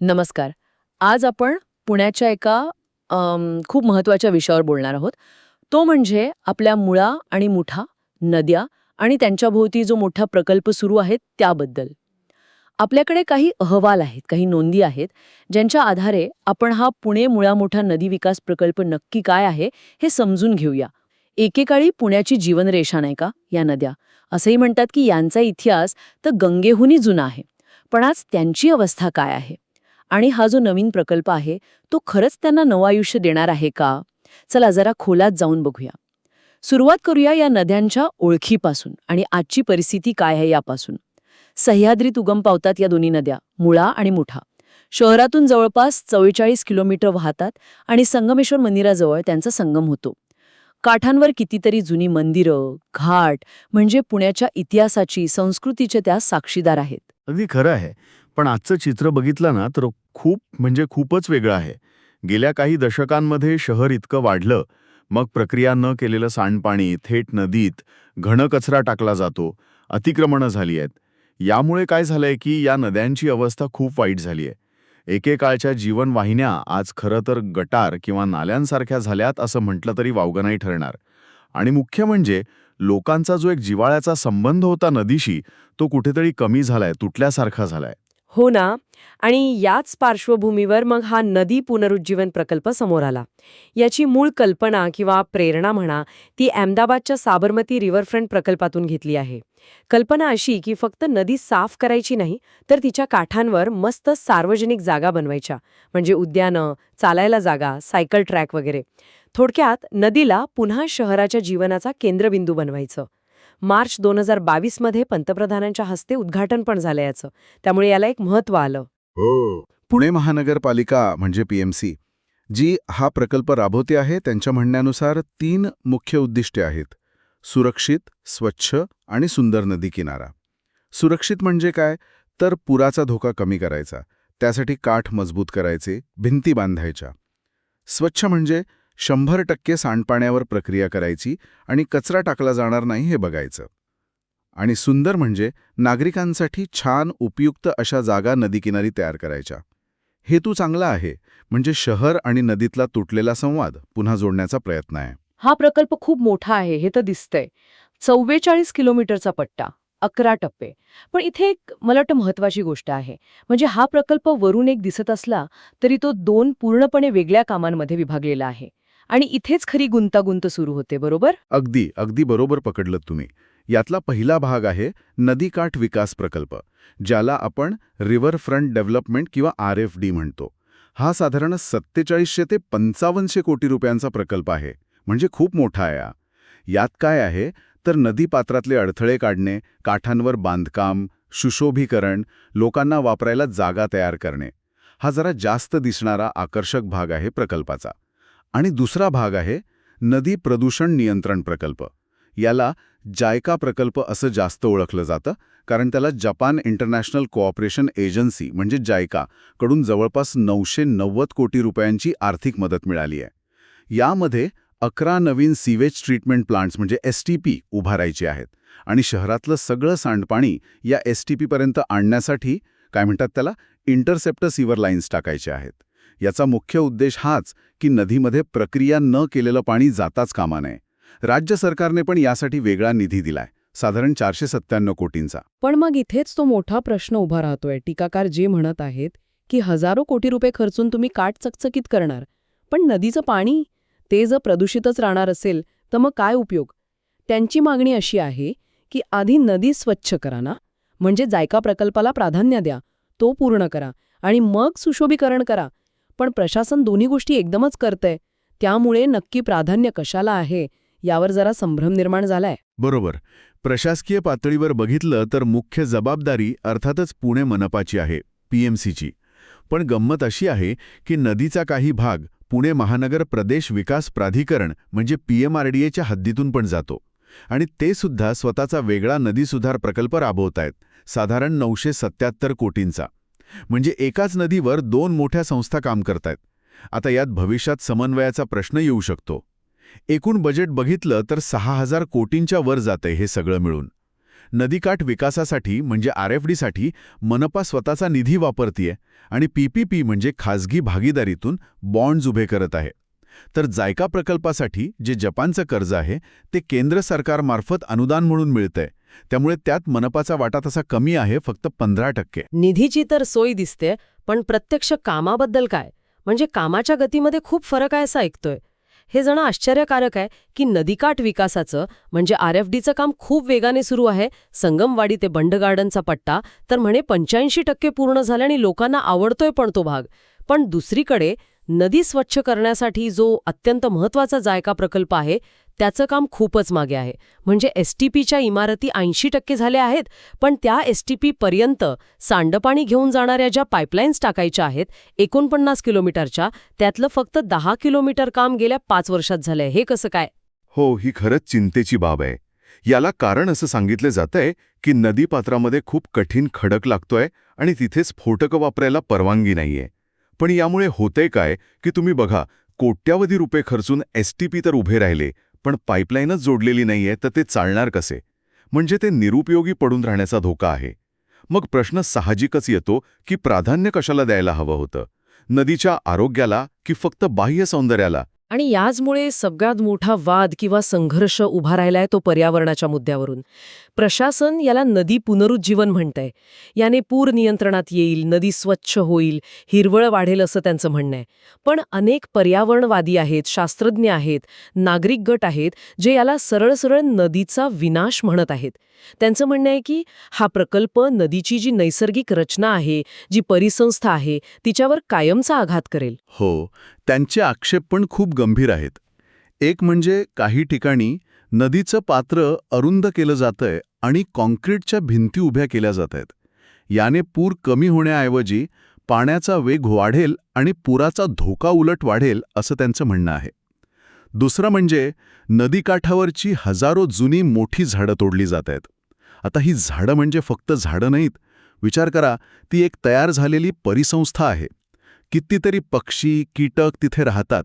नमस्कार. आज आपण पुण्याच्या एका खूप महत्त्वाच्या विषयावर बोलणार आहोत. तो म्हणजे आपल्या मुळा आणि मुठा नद्या आणि त्यांच्याभोवती जो मोठा प्रकल्प सुरू आहे त्याबद्दल. आपल्याकडे काही अहवाल आहेत काही नोंदी आहेत ज्यांच्या आधारे आपण हा पुणे मुळा मोठा नदी विकास प्रकल्प नक्की काय आहे हे समजून घेऊया. एकेकाळी पुण्याची जीवनरेषा नाही का या नद्या. असंही म्हणतात की यांचा इतिहास तर गंगेहूनही जुना आहे. पण आज त्यांची अवस्था काय आहे? आणि हा जो नवीन प्रकल्प आहे तो खरंच त्यांना नवं आयुष्य देणार आहे का? चला जरा खोलात जाऊन बघूया. सुरुवात करूया या नद्यांच्या ओळखीपासून आणि आजची परिस्थिती काय आहे यापासून. सह्याद्रीत उगम पावतात या दोन्ही नद्या मुळा आणि मुठा. शहरातून जवळपास चव्वेचाळीस किलोमीटर वाहतात आणि संगमेश्वर मंदिराजवळ त्यांचा संगम होतो. काठांवर कितीतरी जुनी मंदिरं घाट म्हणजे पुण्याच्या इतिहासाची संस्कृतीचे त्या साक्षीदार आहेत. अगदी खरं आहे. पण आजचं चित्र बघितलं ना तर खूप म्हणजे खूपच वेगळं आहे. गेल्या काही दशकांमध्ये शहर इतकं वाढलं. मग प्रक्रिया न केलेलं सांडपाणी थेट नदीत घन कचरा टाकला जातो. अतिक्रमणं झाली आहेत. यामुळे काय झालंय की या नद्यांची अवस्था खूप वाईट झाली आहे एकेकाळच्या जीवनवाहिन्या आज खरं तर गटार किंवा नाल्यांसारख्या झाल्यात असं म्हटलं तरी वावगं नाही ठरणार. आणि मुख्य म्हणजे लोकांचा जो एक जिवाळ्याचा संबंध होता नदीशी तो कुठेतरी कमी झालाय तुटल्यासारखा झालाय. हो ना? आणि याच पार्श्वभूमीवर मग हा नदी पुनरुज्जीवन प्रकल्प समोर आला. याची मूळ कल्पना किंवा प्रेरणा म्हणा ती अहमदाबादच्या साबरमती रिव्हरफ्रंट प्रकल्पातून घेतली आहे. कल्पना अशी की फक्त नदी साफ करायची नाही तर तिच्या काठांवर मस्त सार्वजनिक जागा बनवायच्या. म्हणजे उद्यानं चालायला जागा सायकल ट्रॅक वगैरे. थोडक्यात नदीला पुन्हा शहराच्या जीवनाचा केंद्रबिंदू बनवायचं. मार्च दोन हजार बावीसमध्ये पंतप्रधानांच्या हस्ते उद्घाटन पण झालं याचं. त्यामुळे याला एक महत्त्व आलं. हो. पुणे महानगरपालिका म्हणजे पीएमसी जी हा प्रकल्प राबवते आहे त्यांच्या म्हणण्यानुसार तीन मुख्य उद्दिष्टे आहेत. सुरक्षित स्वच्छ आणि सुंदर नदी किनारा. सुरक्षित म्हणजे काय? तर पुराचा धोका कमी करायचा. त्यासाठी काठ मजबूत करायचे भिंती बांधायच्या. स्वच्छ म्हणजे शंभर टक्के सांडपाण्यावर प्रक्रिया करायची आणि कचरा टाकला जाणार नाही हे बघायचं. आणि सुंदर म्हणजे नागरिकांसाठी छान उपयुक्त अशा जागा नदीकिनारी तयार करायच्या. हेतू चांगला आहे म्हणजे शहर आणि नदीतला तुटलेला संवाद पुन्हा जोडण्याचा प्रयत्न आहे. हा प्रकल्प खूप मोठा आहे हे तर दिसतंय. चव्वेचाळीस किलोमीटरचा पट्टा अकरा टप्पे. पण इथे एक मला वाटतं महत्वाची गोष्ट आहे म्हणजे हा प्रकल्प वरून एक दिसत असला तरी तो दोन पूर्णपणे वेगळ्या कामांमध्ये विभागलेला आहे. आणि इथेच खरी गुंतागुंत सुरू होते बरोबर? अगदी अगदी बरोबर पकडलं तुम्ही. यातला पहिला भाग आहे नदीकाठ विकास प्रकल्प ज्याला आपण रिव्हर फ्रंट डेव्हलपमेंट किंवा आर एफ डी म्हणतो. हा साधारण सत्तेचाळीसशे ते पंचावन्नशे कोटी रुपयांचा प्रकल्प आहे म्हणजे खूप मोठा आहे यात काय आहे? तर नदीपात्रातले अडथळे काढणे काठांवर बांधकाम सुशोभीकरण लोकांना वापरायला जागा तयार करणे. हा जरा जास्त दिसणारा आकर्षक भाग आहे प्रकल्पाचा. आणि दुसरा भाग आहे नदी प्रदूषण नियंत्रण प्रकल्प. याला जायका प्रकल्प असं जास्त ओळखलं जातं कारण त्याला जपान इंटरनॅशनल कोऑपरेशन एजन्सी म्हणजे जायका कडून जवळपास नऊशे नव्वद कोटी रुपयांची आर्थिक मदत मिळाली आहे. यामध्ये अकरा नवीन सीवेज ट्रीटमेंट प्लांट्स म्हणजे एस टी पी उभारायचे आहेत आणि शहरातलं सगळं सांडपाणी या एस टी पीपर्यंत आणण्यासाठी काय म्हणतात त्याला इंटरसेप्टर सीवर लाईन्स टाकायचे आहेत. याचा मुख्य उद्देश हाच की नदीमध्ये प्रक्रिया न केलेलं पाणी जाताच कामा नये राज्य सरकारने पण यासाठी वेगळा निधी दिलाय साधारण चारशे सत्त्याण्णव कोटींचा. पण मग इथेच तो मोठा प्रश्न उभा राहतोय. टीकाकार जे म्हणत आहेत की हजारो कोटी रुपये खर्चून तुम्ही काट चकचकीत करणार पण नदीचं पाणी ते जर प्रदूषितच राहणार असेल तर मग काय उपयोग? त्यांची मागणी अशी आहे की आधी नदी स्वच्छ करा ना म्हणजे जायका प्रकल्पाला प्राधान्य द्या तो पूर्ण करा आणि मग सुशोभीकरण करा पण प्रशासन दोन्ही गोष्टी एकदमच करतंय. त्यामुळे नक्की प्राधान्य कशाला आहे यावर जरा संभ्रम निर्माण झालाय. बरोबर. प्रशासकीय पातळीवर बघितलं तर मुख्य जबाबदारी अर्थातच पुणे मनपाची आहे पीएमसीची पण गंमत अशी आहे की नदीचा काही भाग पुणे महानगर प्रदेश विकास प्राधिकरण म्हणजे पीएमआरडीएच्या हद्दीतून पण जातो. आणि ते सुद्धा स्वतःचा वेगळा नदी सुधार प्रकल्प राबवतायत साधारण नऊशे सत्याहत्तर कोटींचा. म्हणजे एकाच नदीवर दोन मोठ्या संस्था काम करतायत. आता यात भविष्यात समन्वयाचा प्रश्न येऊ शकतो. एकूण बजेट बघितलं तर सहा हजार कोटींच्या वर जातंय हे सगळं मिळून. नदीकाठ विकासासाठी म्हणजे आर एफ डीसाठी मनपा स्वतःचा निधी वापरतीये आणि पीपीपी म्हणजे खाजगी भागीदारीतून बॉन्ड्स उभे करत आहे. तर जायका प्रकल्पासाठी जे जपानचं कर्ज आहे ते केंद्र सरकारमार्फत अनुदान म्हणून मिळतंय. त्यामुळे त्यात मनपाचा वाटा तसा कमी आहे फक्त पंधरा टक्के. निधीची तर सोय दिसते पण प्रत्यक्ष कामाबद्दल काय? म्हणजे कामाच्या गतीमध्ये खूप फरक आहे असं ऐकतोय. हे जण आश्चर्यकारक आहे की नदीकाठ विकासाचं म्हणजे आर एफ डीचं काम खूप वेगाने सुरू आहे संगमवाडी ते बंड गार्डनचा पट्टा तर म्हणे पंच्याऐंशी टक्के पूर्ण झाले आणि लोकांना आवडतोय पण तो भाग. पण दुसरीकडे नदी स्वच्छ करण्यासाठी जो अत्यंत महत्त्वाचा जायका प्रकल्प आहे त्याचं काम खूपच मागे आहे. म्हणजे एस टी पीच्या इमारती ऐंशी टक्के झाल्या आहेत पण त्या एस टी पी पर्यंत सांडपाणी घेऊन जाणाऱ्या ज्या पाईपलाईन्स टाकायच्या आहेत एकोणपन्नास किलोमीटरच्या त्यातलं फक्त दहा किलोमीटर काम गेल्या पाच वर्षात झालंय. हे कसं काय? हो ही खरंच चिंतेची बाब आहे. याला कारण असं सांगितलं जातंय की नदीपात्रामध्ये खूप कठीण खडक लागतोय आणि तिथे स्फोटकं वापरायला परवानगी नाहीये. पण यामुळे होतंय काय की तुम्ही बघा कोट्यावधी रुपये खर्चून एस टी पी तर उभे राहिले पण पाईपलाईनच जोडलेली नाहीये तर ते चालणार कसे? म्हणजे ते निरुपयोगी पडून राहण्याचा धोका आहे. मग प्रश्न साहजिकच येतो की प्राधान्य कशाला द्यायला हवं होतं? नदीच्या आरोग्याला की फक्त बाह्य सौंदर्याला? आणि याचमुळे सगळ्यात मोठा वाद किंवा संघर्ष उभा राहिलाय तो पर्यावरणाच्या मुद्द्यावरून. प्रशासन याला नदी पुनरुज्जीवन म्हणतंय. याने पूर नियंत्रणात येईल नदी स्वच्छ होईल हिरवळ वाढेल असं त्यांचं म्हणणं आहे. पण अनेक पर्यावरणवादी आहेत शास्त्रज्ञ आहेत नागरिक गट आहेत जे याला सरळ सरळ नदीचा विनाश म्हणत आहेत. त्यांचं म्हणणं आहे की हा प्रकल्प नदीची जी नैसर्गिक रचना आहे जी परिसंस्था आहे तिच्यावर कायमचा आघात करेल. हो त्यांचे आक्षेप पण खूप गंभीर आहेत. एक म्हणजे काही ठिकाणी नदीचं पात्र अरुंद केलं जातंय आणि कॉन्क्रीटच्या भिंती उभ्या केल्या जात आहेत याने पूर कमी होण्याऐवजी पाण्याचा वेग वाढेल आणि पुराचा धोका उलट वाढेल असं त्यांचं म्हणणं आहे. दुसरं म्हणजे नदीकाठावरची हजारो जुनी मोठी झाडं तोडली जात आहेत आता ही झाडं म्हणजे फक्त झाडं नाहीत. विचार करा ती एक तयार झालेली परिसंस्था आहे. कितीतरी पक्षी कीटक तिथे राहतात.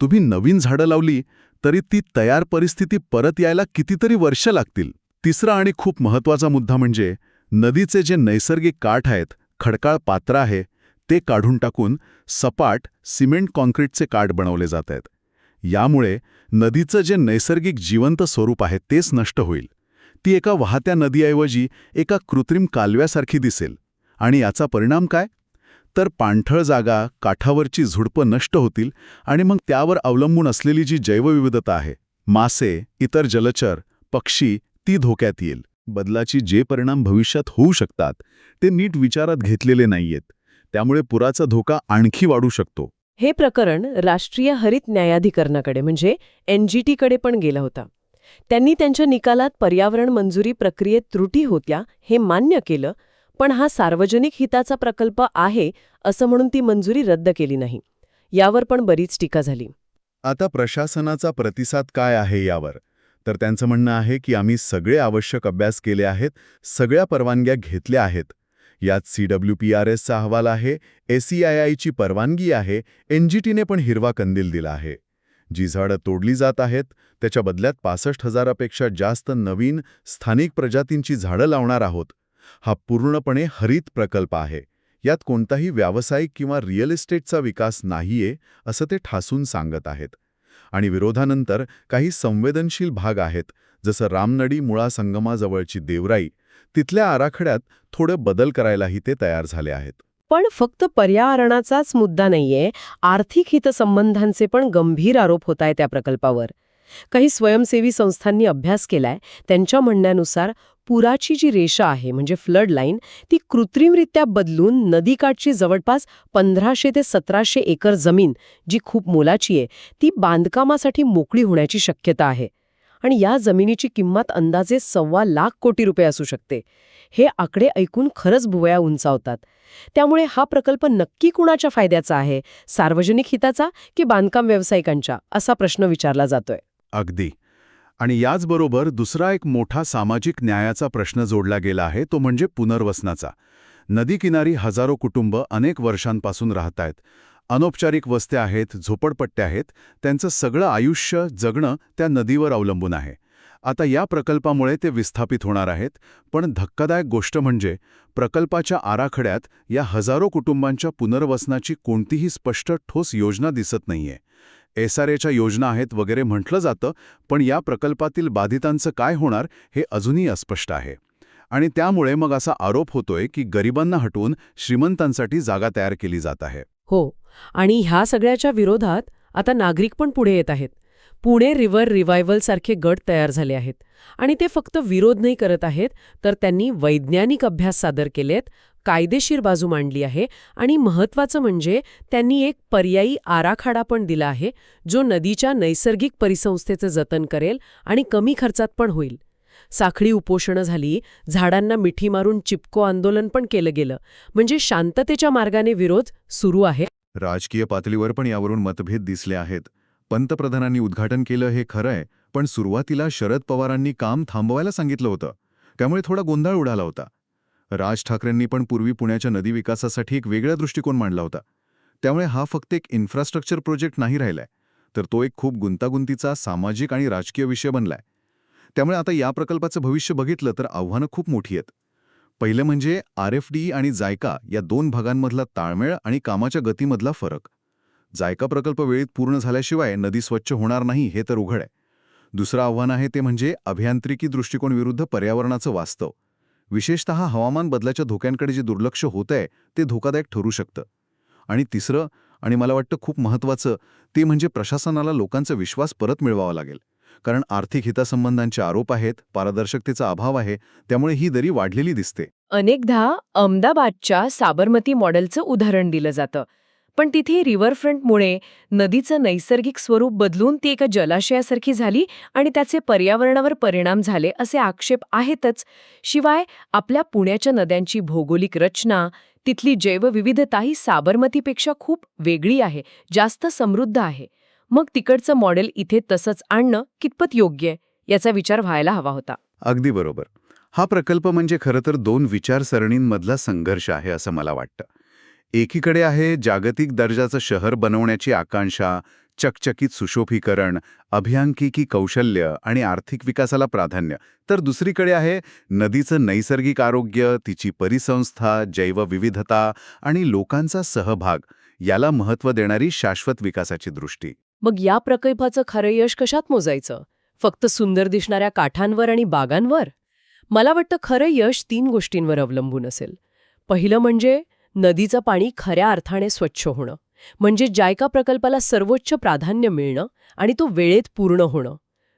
तुम्ही नवीन झाडं लावली तरी ती तयार परिस्थिती परत यायला कितीतरी वर्ष लागतील. तिसरा आणि खूप महत्त्वाचा मुद्दा म्हणजे नदीचे जे नैसर्गिक काठ आहेत खडकाळ पात्र आहे ते काढून टाकून सपाट सिमेंट कॉन्क्रीटचे काठ बनवले जात आहेत. यामुळे नदीचं जे नैसर्गिक जिवंत स्वरूप आहे तेच नष्ट होईल. ती एका वाहत्या नदीऐवजी एका कृत्रिम कालव्यासारखी दिसेल. आणि याचा परिणाम काय? तर पाणथळ जागा काठावरची झुडपं नष्ट होतील आणि मग त्यावर अवलंबून असलेली जी जैवविविधता आहे मासे इतर जलचर पक्षी ती धोक्यात येईल. बदलाची जे परिणाम भविष्यात होऊ शकतात ते नीट विचारात घेतलेले नाहीयेत. त्यामुळे पुराचा धोका आणखी वाढू शकतो. हे प्रकरण राष्ट्रीय हरित न्यायाधिकरणाकडे म्हणजे एनजीटीकडे पण गेला होता. त्यांनी त्यांच्या निकालात पर्यावरण मंजुरी प्रक्रियेत त्रुटी होत्या हे मान्य केलं पण हा सार्वजनिक हिताचा प्रकल्प आहे असं म्हणून ती मंजुरी रद्द केली नाही. यावर पण बरीच टीका झाली. आता प्रशासनाचा प्रतिसाद काय आहे यावर? तर त्यांचं म्हणणं आहे की आम्ही सगळे आवश्यक अभ्यास केले आहेत सगळ्या परवानग्या घेतल्या आहेत. यात सी डब्ल्यू पी आर एसचा अहवाल आहे एसीआयआयची परवानगी आहे एनजीटीने पण हिरवा कंदील दिला आहे. जी झाडं तोडली जात आहेत त्याच्या बदल्यात पासष्ट हजारापेक्षा जास्त नवीन स्थानिक प्रजातींची झाडं लावणार आहोत हा पूर्णपणे हरित प्रकल्प आहे. यात कोणताही व्यावसायिक किंवा रिअल इस्टेटचा विकास नाहीये असं ते ठासून सांगत आहेत. आणि विरोधानंतर काही संवेदनशील भाग आहेत जसं रामनडी मुळा संगमाजवळची देवराई तिथल्या आराखड्यात थोडे बदल करायलाही ते तयार झाले आहेत. पण फक्त पर्यावरणाचाच मुद्दा नाहीये आर्थिक हितसंबंधांचे पण गंभीर आरोप होत आहे त्या प्रकल्पावर. काही स्वयंसेवी संस्थांनी अभ्यास केलाय त्यांच्या म्हणण्यानुसार पुराची जी रेषा आहे म्हणजे फ्लड लाईन ती कृत्रिमरित्या बदलून नदीकाठची जवळपास पंधराशे ते सतराशे एकर जमीन जी खूप मोलाची आहे ती बांधकामासाठी मोकळी होण्याची शक्यता आहे. आणि या जमिनीची किंमत अंदाजे सव्वा लाख कोटी रुपये असू शकते. हे आकडे ऐकून खरंच भुवया उंचावतात. त्यामुळे हा प्रकल्प नक्की कुणाच्या फायद्याचा आहे? सार्वजनिक हिताचा की बांधकाम व्यावसायिकांच्या? असा प्रश्न विचारला जातोय. अगदी. आणि याचबरोबर दुसरा एक मोठा सामाजिक न्यायाचा प्रश्न जोडला गेला आहे तो म्हणजे पुनर्वसनाचा. नदीकिनारी हजारो कुटुंब अनेक वर्षांपासून राहत आहेत अनौपचारिक वस्त्या आहेत झोपडपट्ट्या आहेत त्यांचं सगळं आयुष्य जगणं त्या नदीवर अवलंबून आहे. आता या प्रकल्पामुळे ते विस्थापित होणार आहेत पण धक्कादायक गोष्ट म्हणजे प्रकल्पाच्या आराखड्यात या हजारो कुटुंबांच्या पुनर्वसनाची कोणतीही स्पष्ट ठोस योजना दिसत नाहीये. एस आर एच्या योजना आहेत वगैरे म्हटलं जातं पण या प्रकल्पातील बाधितांचं काय होणार हे अजूनही अस्पष्ट आहे. आणि त्यामुळे मग असा आरोप होतोय की गरिबांना हटवून श्रीमंतांसाठी जागा तयार केली जात आहे. हो आणि ह्या सगळ्याच्या विरोधात आता नागरिक पण पुढे येत आहेत. पुणे रिव्हर रिव्हायव्हल सारखे गट तयार झाले आहेत. आणि ते फक्त विरोध नाही करत आहेत तर त्यांनी वैज्ञानिक अभ्यास सादर केलेत कायदेशीर बाजू मांडली आहे आणि महत्वाचं म्हणजे त्यांनी एक पर्यायी आराखडा पण दिला आहे जो नदीच्या नैसर्गिक परिसंस्थेचं जतन करेल आणि कमी खर्चात पण होईल. साखळी उपोषणं झाली झाडांना मिठी मारून चिपको आंदोलन पण केलं गेलं. म्हणजे शांततेच्या मार्गाने विरोध सुरू आहे. राजकीय पातळीवर पण यावरून मतभेद दिसले आहेत. पंतप्रधानांनी उद्घाटन केलं हे खरंय पण सुरुवातीला शरद पवारांनी काम थांबवायला सांगितलं होतं. त्यामुळे थोडा गोंधळ उडाला होता. राज ठाकरेंनी पण पूर्वी पुण्याच्या नदी विकासासाठी एक वेगळा दृष्टिकोन मांडला होता. त्यामुळे हा फक्त एक इन्फ्रास्ट्रक्चर प्रोजेक्ट नाही राहिलाय तर तो एक खूप गुंतागुंतीचा सामाजिक आणि राजकीय विषय बनलाय. त्यामुळे आता या प्रकल्पाचं भविष्य बघितलं तर आव्हानं खूप मोठी आहेत. पहिलं म्हणजे आर एफ डी आणि जायका या दोन भागांमधला ताळमेळ आणि कामाच्या गतीमधला फरक. जायका प्रकल्प वेळेत पूर्ण झाल्याशिवाय नदी स्वच्छ होणार नाही हे तर उघड आहे दुसरं आव्हान आहे ते म्हणजे अभियांत्रिकी दृष्टिकोन विरुद्ध पर्यावरणाचं वास्तव. विशेषतः हवामान बदलाच्या धोक्यांकडे जे दुर्लक्ष होत आहे ते धोकादायक ठरू शकतं. आणि तिसरं आणि मला वाटतं खूप महत्त्वाचं ते म्हणजे प्रशासनाला लोकांचा विश्वास परत मिळवावा लागेल. कारण आर्थिक हितासंबंधांचे आरोप आहेत पारदर्शकतेचा अभाव आहे त्यामुळे ही दरी वाढलेली दिसते. अनेकदा अहमदाबादच्या साबरमती मॉडेलचं उदाहरण दिलं जातं. पण तिथे रिव्हरफ्रंटमुळे नदीचं नैसर्गिक स्वरूप बदलून ती एका जलाशयासारखी झाली आणि त्याचे पर्यावरणावर परिणाम झाले असे आक्षेप आहेतच. शिवाय आपल्या पुण्याच्या नद्यांची भौगोलिक रचना तिथली जैवविविधता ही साबरमतीपेक्षा खूप वेगळी आहे जास्त समृद्ध आहे. मग तिकडचं मॉडेल इथे तसंच आणणं कितपत योग्य? आहे याचा विचार व्हायला हवा होता. अगदी बरोबर. हा प्रकल्प म्हणजे खरं तर दोन विचारसरणींमधला संघर्ष आहे असं मला वाटतं. एकीकडे आहे जागतिक दर्जाचं शहर बनवण्याची आकांक्षा चकचकीत सुशोभीकरण अभियांकिकी कौशल्य आणि आर्थिक विकासाला प्राधान्य. तर दुसरीकडे आहे नदीचं नैसर्गिक आरोग्य तिची परिसंस्था जैवविविधता आणि लोकांचा सहभाग. याला महत्त्व देणारी शाश्वत विकासाची दृष्टी. मग या प्रकल्पाचं खरं यश कशात मोजायचं? फक्त सुंदर दिसणाऱ्या काठांवर आणि बागांवर? मला वाटतं खरं यश तीन गोष्टींवर अवलंबून असेल. पहिलं म्हणजे नदीचं पाणी खऱ्या अर्थाने स्वच्छ होणं. म्हणजे जायका प्रकल्पाला सर्वोच्च प्राधान्य मिळणं आणि तो वेळेत पूर्ण होणं.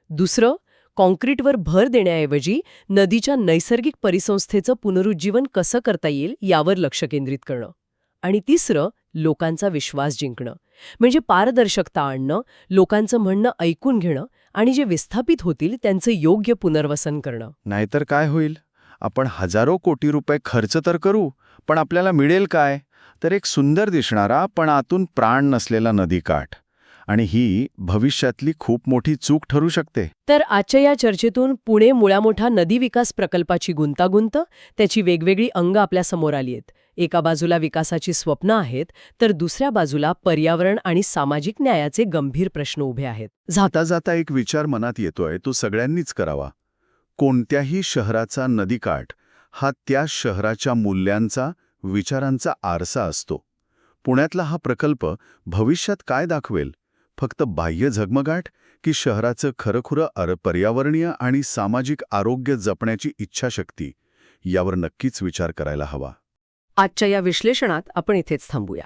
दुसरं कॉन्क्रीटवर भर देण्याऐवजी नदीच्या नैसर्गिक परिसंस्थेचं पुनरुज्जीवन कसं करता येईल यावर लक्ष केंद्रित करणं. आणि तिसरं लोकांचा विश्वास जिंकणं. म्हणजे पारदर्शकता आणणं लोकांचं म्हणणं ऐकून घेणं आणि जे विस्थापित होतील त्यांचं योग्य पुनर्वसन करणं. नाहीतर काय होईल? आपण हजारो कोटी रुपये खर्च तर करू पण आपल्याला मिळेल काय? तर एक सुंदर दिसणारा पण आतून प्राण नसलेला नदीकाठ. आणि ही भविष्यातली खूप मोठी चूक ठरू शकते. तर आजच्या या चर्चेतून पुणे मुळामोठा नदी विकास प्रकल्पाची गुंतागुंत त्याची वेगवेगळी अंग आपल्यासमोर आली आहेत. एका बाजूला विकासाची स्वप्न आहेत तर दुसऱ्या बाजूला पर्यावरण आणि सामाजिक न्यायाचे गंभीर प्रश्न उभे आहेत. जाता जाता एक विचार मनात येतोय तो सगळ्यांनीच करावा. कोणत्याही शहराचा नदीकाठ हा त्या शहराच्या मूल्यांचा विचारांचा आरसा असतो. पुण्यातला हा प्रकल्प भविष्यात काय दाखवेल? फक्त बाह्य झगमगाट की शहराचं खरंखुरं अर पर्यावरणीय आणि सामाजिक आरोग्य जपण्याची इच्छाशक्ती? यावर नक्कीच विचार करायला हवा. आजच्या या विश्लेषणात आपण इथेच थांबूया.